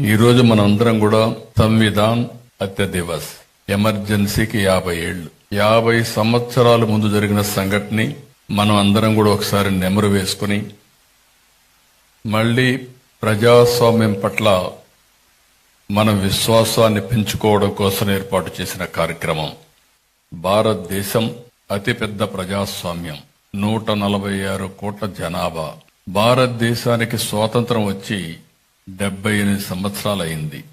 ఈరోజు మనందరం కూడా సంవిధాన్ హత్య దివస్ ఎమర్జెన్సీకి యాభై ఏళ్ళు యాభై సంవత్సరాల ముందు జరిగిన సంఘటన మనం అందరం కూడా ఒకసారి నెమరు వేసుకుని మళ్ళీ ప్రజాస్వామ్యం పట్ల మన విశ్వాసాన్ని పెంచుకోవడం కోసం ఏర్పాటు చేసిన కార్యక్రమం. భారతదేశం అతిపెద్ద ప్రజాస్వామ్యం. నూట నలభై ఆరు కోట్ల జనాభా. భారతదేశానికి స్వాతంత్రం వచ్చి డెబ్బై ఎనిమిది సంవత్సరాలైంది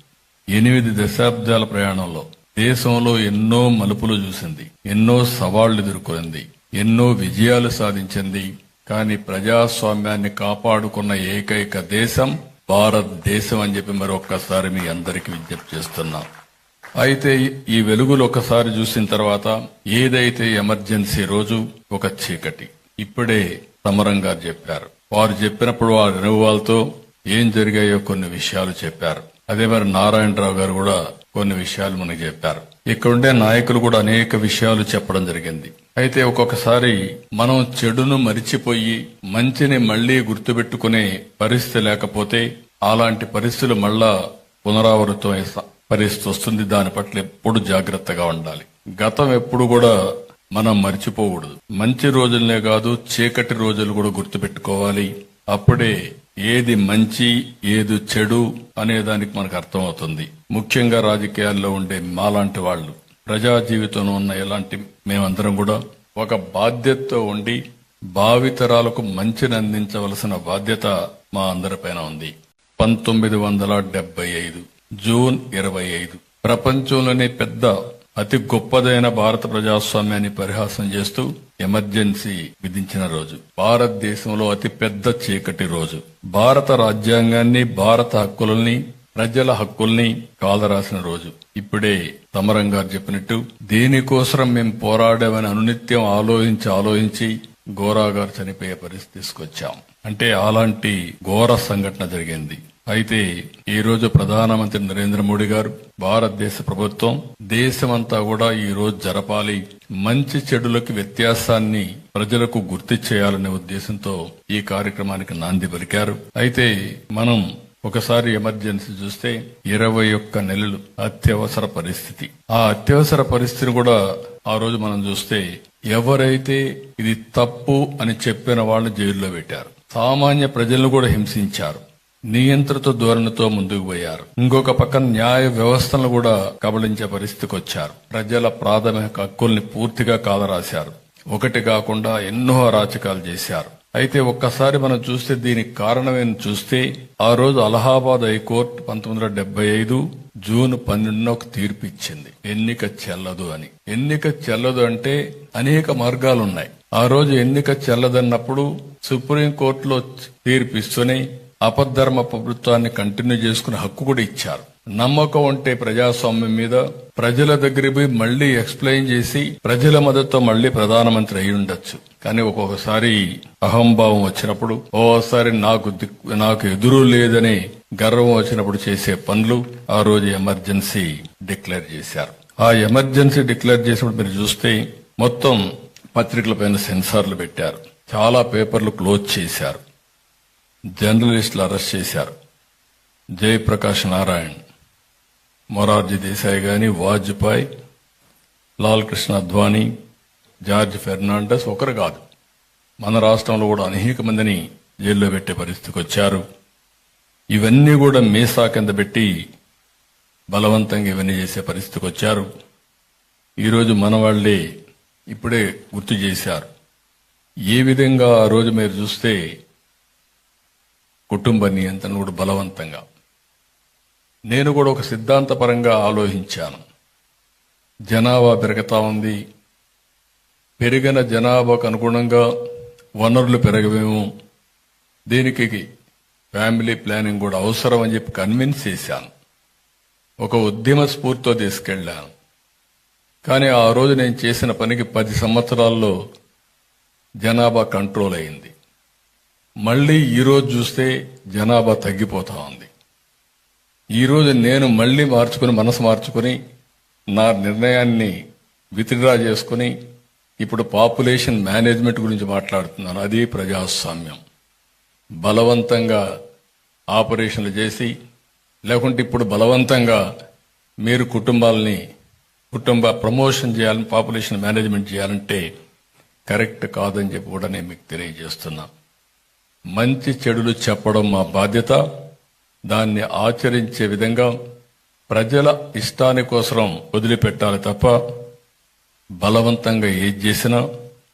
ఎనిమిది దశాబ్దాల ప్రయాణంలో దేశంలో ఎన్నో మలుపులు చూసింది ఎన్నో సవాళ్ళు ఎదుర్కొంది ఎన్నో విజయాలు సాధించింది. కానీ ప్రజాస్వామ్యాన్ని కాపాడుకున్న ఏకైక దేశం భారతదేశం అని చెప్పి మరొక్కసారి మీ అందరికీ విజ్ఞప్తి చేస్తున్నాం. అయితే ఈ వెలుగులు ఒకసారి చూసిన తర్వాత ఏదైతే ఎమర్జెన్సీ రోజు ఒక చీకటి. ఇప్పుడే సమరం గారు చెప్పారు. వారు చెప్పినప్పుడు వారి అనుభవాలతో ఏం జరిగాయో కొన్ని విషయాలు చెప్పారు. అదే మరి నారాయణరావు గారు కూడా కొన్ని విషయాలు మనకు చెప్పారు. ఇక్కడుండే నాయకులు కూడా అనేక విషయాలు చెప్పడం జరిగింది. అయితే ఒక్కొక్కసారి మనం చెడును మరిచిపోయి మంచిని మళ్ళీ గుర్తుపెట్టుకునే పరిస్థితి లేకపోతే అలాంటి పరిస్థితులు మళ్ళా పునరావృతం పరిస్థితి వస్తుంది. దాని పట్ల ఎప్పుడు జాగ్రత్తగా ఉండాలి. గతం ఎప్పుడు కూడా మనం మర్చిపోకూడదు. మంచి రోజులనే కాదు చీకటి రోజులు కూడా గుర్తుపెట్టుకోవాలి. అప్పుడే ఏది మంచి ఏది చెడు అనే దానికి మనకు అర్థమవుతుంది. ముఖ్యంగా రాజకీయాల్లో ఉండే మాలాంటి వాళ్ళు. ప్రజా జీవితంలో ఉన్న ఎలాంటి మేమందరం కూడా ఒక బాధ్యతతో ఉండి భావితరాలకు మంచిని అందించవలసిన బాధ్యత మా అందరిపైన ఉంది. పంతొమ్మిది వందల డెబ్బై ఐదు జూన్ ఇరవై ఐదు. ప్రపంచంలోనే పెద్ద అతి గొప్పదైన భారత ప్రజాస్వామ్యాన్ని పరిహాసం చేస్తూ ఎమర్జెన్సీ విధించిన రోజు. భారతదేశంలో అతి పెద్ద చీకటి రోజు. భారత రాజ్యాంగాన్ని భారత హక్కులని ప్రజల హక్కుల్ని కాలరాసిన రోజు. ఇప్పుడే సమరం గారు చెప్పినట్టు దేనికోసం మేము పోరాడామని అనునిత్యం ఆలోచించి ఆలోచించి గోరా గారు చనిపోయే పరిస్థితి తీసుకొచ్చాం. అంటే అలాంటి ఘోర సంఘటన జరిగింది. అయితే ఈ రోజు ప్రధానమంత్రి నరేంద్ర మోడీ గారు భారతదేశ ప్రభుత్వం దేశమంతా కూడా ఈ రోజు జరపాలి. మంచి చెడులకు వ్యత్యాసాన్ని ప్రజలకు గుర్తు చేయాలనే ఉద్దేశంతో ఈ కార్యక్రమానికి నాంది పలికారు. అయితే మనం ఒకసారి ఎమర్జెన్సీ చూస్తే ఇరవై ఒక్క నెలలు అత్యవసర పరిస్థితి. ఆ అత్యవసర పరిస్థితిని కూడా ఆ రోజు మనం చూస్తే ఎవరైతే ఇది తప్పు అని చెప్పిన వాళ్ళు జైల్లో పెట్టారు. సామాన్య ప్రజలను కూడా హింసించారు. నియంత్రిత ధోరణితో ముందుకు పోయారు. ఇంకొక పక్క న్యాయ వ్యవస్థను కూడా కబళించే పరిస్థితికి వచ్చారు. ప్రజల ప్రాథమిక హక్కుల్ని పూర్తిగా కాలరాశారు. ఒకటి కాకుండా ఎన్నో అరాచకాలు చేశారు. అయితే ఒక్కసారి మనం చూస్తే దీనికి కారణమేని చూస్తే ఆ రోజు అలహాబాద్ హైకోర్టు పంతొమ్మిది వందల డెబ్బై ఐదు జూన్ పన్నెండున ఒక తీర్పు ఇచ్చింది. ఎన్నిక చెల్లదు అని. ఎన్నిక చెల్లదు అంటే అనేక మార్గాలు ఉన్నాయి ఆ రోజు ఎన్నిక చెల్లదన్నప్పుడు సుప్రీంకోర్టులో తీర్పు ఇస్తూనే అపధర్మ ప్రభుత్వాన్ని కంటిన్యూ చేసుకునే హక్కు కూడా ఇచ్చారు. నమ్మకం ఉంటే ప్రజాస్వామ్యం మీద ప్రజల దగ్గరికి పోయి మళ్ళీ ఎక్స్ప్లెయిన్ చేసి ప్రజల మద్దతుతో మళ్ళీ ప్రధానమంత్రి అయి ఉండొచ్చు. కానీ ఒక్కొక్కసారి అహంభావం వచ్చినప్పుడు ఓసారి నాకు నాకు ఎదురు లేదని గర్వం వచ్చినప్పుడు చేసే పనులు ఆ రోజు ఎమర్జెన్సీ డిక్లేర్ చేశారు. ఆ ఎమర్జెన్సీ డిక్లేర్ చేసినప్పుడు మీరు చూస్తే మొత్తం పత్రికల పైన సెన్సార్లు పెట్టారు. చాలా పేపర్లు క్లోజ్ చేశారు. జర్నలిస్టులు అరెస్ట్ చేశారు. జయప్రకాష్ నారాయణ్ మొరార్జీ దేశాయ్ గాని వాజ్పేయి లాల్ కృష్ణ అద్వానీ జార్జ్ ఫెర్నాండస్ ఒకరు కాదు. మన రాష్ట్రంలో కూడా అనేక మందిని జైల్లో పెట్టే పరిస్థితికి వచ్చారు. ఇవన్నీ కూడా మీసా కింద పెట్టి బలవంతంగా ఇవన్నీ చేసే పరిస్థితికి వచ్చారు. ఈరోజు మన వాళ్ళే ఇప్పుడే గుర్తు చేశారు. ఏ విధంగా ఆ రోజు మీరు చూస్తే కుటుంబ నియంత్రణ కూడా బలవంతంగా. నేను కూడా ఒక సిద్ధాంతపరంగా ఆలోచించాను. జనాభా పెరుగుతా ఉంది. పెరిగిన జనాభాకు అనుగుణంగా వనరులు పెరగవేమో. దీనికి ఫ్యామిలీ ప్లానింగ్ కూడా అవసరం అని చెప్పి కన్విన్స్ చేశాను. ఒక ఉద్యమ స్ఫూర్తితో తీసుకెళ్ళాను. కానీ ఆ రోజు నేను చేసిన పనికి పది సంవత్సరాల్లో జనాభా కంట్రోల్ అయింది. మళ్ళీ ఈరోజు చూస్తే జనాభా తగ్గిపోతా ఉంది. ఈరోజు నేను మళ్ళీ మార్చుకుని మనసు మార్చుకుని నా నిర్ణయాన్ని విత్డ్రా చేసుకుని ఇప్పుడు పాపులేషన్ మేనేజ్మెంట్ గురించి మాట్లాడుతున్నాను. అది ప్రజాస్వామ్యం. బలవంతంగా ఆపరేషన్లు చేసి లేకుంటే ఇప్పుడు బలవంతంగా మీరు కుటుంబాలని కుటుంబ ప్రమోషన్ చేయాలని పాపులేషన్ మేనేజ్మెంట్ చేయాలంటే కరెక్ట్ కాదని చెప్పి కూడా నేను మీకు తెలియజేస్తున్నా. మంచి చెడులు చెప్పడం మా బాధ్యత. దాన్ని ఆచరించే విధంగా ప్రజల ఇష్టానికోసరం వదిలిపెట్టాలి తప్ప బలవంతంగా ఏది చేసినా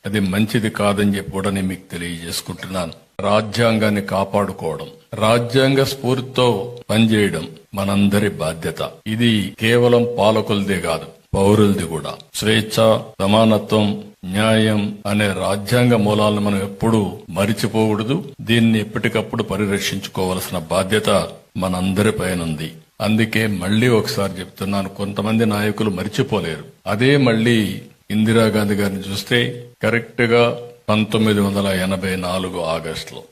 అది మంచిది కాదని చెప్పి కూడా నేను మీకు తెలియజేసుకుంటున్నాను. రాజ్యాంగాన్ని కాపాడుకోవడం రాజ్యాంగ స్ఫూర్తితో పనిచేయడం మనందరి బాధ్యత. ఇది కేవలం పాలకులదే కాదు పౌరులది కూడా. స్వేచ్ఛ సమానత్వం న్యాయం అనే రాజ్యాంగ మూలాలను మనం ఎప్పుడూ మరిచిపోకూడదు. దీన్ని ఎప్పటికప్పుడు పరిరక్షించుకోవలసిన బాధ్యత మనందరిపైన ఉంది అందుకే మళ్ళీ ఒకసారి చెప్తున్నాను కొంతమంది నాయకులు మరిచిపోలేరు. అదే మళ్ళీ ఇందిరాగాంధీ గారిని చూస్తే కరెక్ట్గా పంతొమ్మిది వందల ఎనభై నాలుగు ఆగస్టులో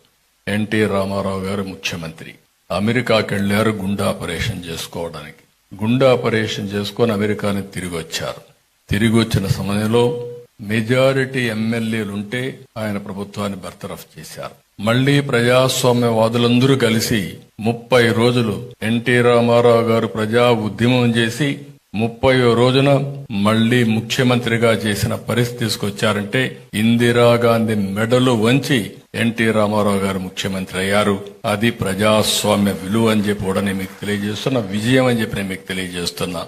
ఎన్టీ రామారావు గారు ముఖ్యమంత్రి. అమెరికాకి వెళ్ళారు గుండె ఆపరేషన్ చేసుకోవడానికి. గుండె ఆపరేషన్ చేసుకొని అమెరికాని తిరిగి వచ్చారు తిరిగి వచ్చిన సమయంలో మెజారిటీ ఎమ్మెల్యేలుంటే ఆయన ప్రభుత్వాన్ని బర్తరఫ్ చేశారు. మళ్ళీ ప్రజాస్వామ్యవాదులందరూ కలిసి ముప్పై రోజులు ఎన్టీ రామారావు గారు ప్రజా ఉద్యమం చేసి ముప్పయో రోజున మళ్ళీ ముఖ్యమంత్రిగా చేసిన పరిస్థితి తీసుకొచ్చారంటే ఇందిరాగాంధీ మెడలు వంచి ఎన్టీ రామారావు గారు ముఖ్యమంత్రి అయ్యారు. అది ప్రజాస్వామ్య విలువ అని చెప్పి కూడా నేను మీకు తెలియజేస్తున్నా విజయం అని చెప్పి నేను మీకు తెలియజేస్తున్నా.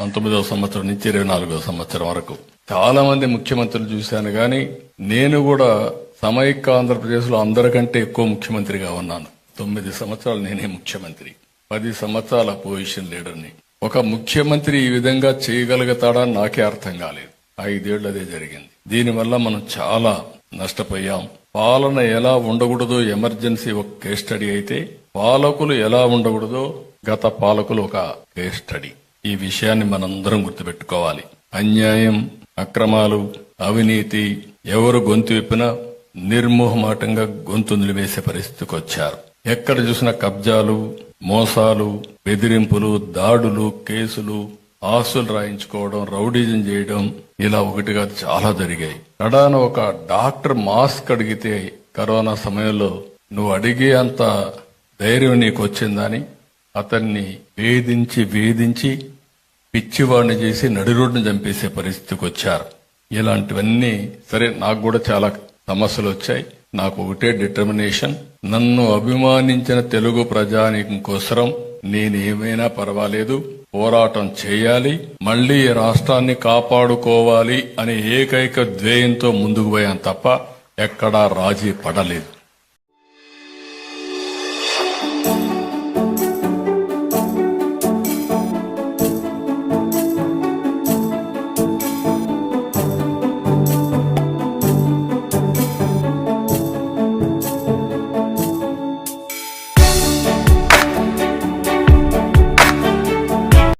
పంతొమ్మిదవ సంవత్సరం నుంచి ఇరవై నాలుగో సంవత్సరం వరకు. చాలా మంది ముఖ్యమంత్రులు చూశాను గాని నేను కూడా సమైక్య ఆంధ్రప్రదేశ్లో అందరికంటే ఎక్కువ ముఖ్యమంత్రిగా ఉన్నాను. తొమ్మిది సంవత్సరాలు నేనే ముఖ్యమంత్రి. పది సంవత్సరాల పొజిషన్ లీడర్ని. ఒక ముఖ్యమంత్రి ఈ విధంగా చేయగలుగుతాడా? నాకే అర్థం కాలేదు. ఐదేళ్ళు అదే జరిగింది. దీనివల్ల మనం చాలా నష్టపోయాం. పాలన ఎలా ఉండకూడదో ఎమర్జెన్సీ ఒక కేస్ స్టడీ అయితే పాలకులు ఎలా ఉండకూడదో గత పాలకులు ఒక కేస్ స్టడీ. ఈ విషయాన్ని మనందరం గుర్తుపెట్టుకోవాలి. అన్యాయం అక్రమాలు అవినీతి ఎవరు గొంతు విప్పినా నిర్మోహమాటంగా గొంతు నిలివేసే పరిస్థితికి వచ్చారు ఎక్కడ చూసిన కబ్జాలు మోసాలు బెదిరింపులు దాడులు కేసులు ఆస్తులు రాయించుకోవడం రౌడీజం చేయడం ఇలా ఒకటిగా చాలా జరిగాయి. కడాన ఒక డాక్టర్ మాస్క్ అడిగితే కరోనా సమయంలో నువ్వు అడిగే అంత ధైర్యం నీకు వచ్చిందని అతన్ని వేధించి వేధించి పిచ్చివాడిని చేసి నడి రోడ్డును చంపేసే పరిస్థితికి వచ్చారు. ఇలాంటివన్నీ సరే నాకు కూడా చాలా సమస్యలు వచ్చాయి. నాకు ఒకటే డిటర్మినేషన్ నన్ను అభిమానించిన తెలుగు ప్రజానీకం కోసరం నేనేమైనా పర్వాలేదు. పోరాటం చేయాలి. మళ్ళీ రాష్ట్రాన్ని కాపాడుకోవాలి అనే ఏకైక ధ్యేయంతో ముందుకు పోయాను తప్ప ఎక్కడా రాజీ పడలేదు.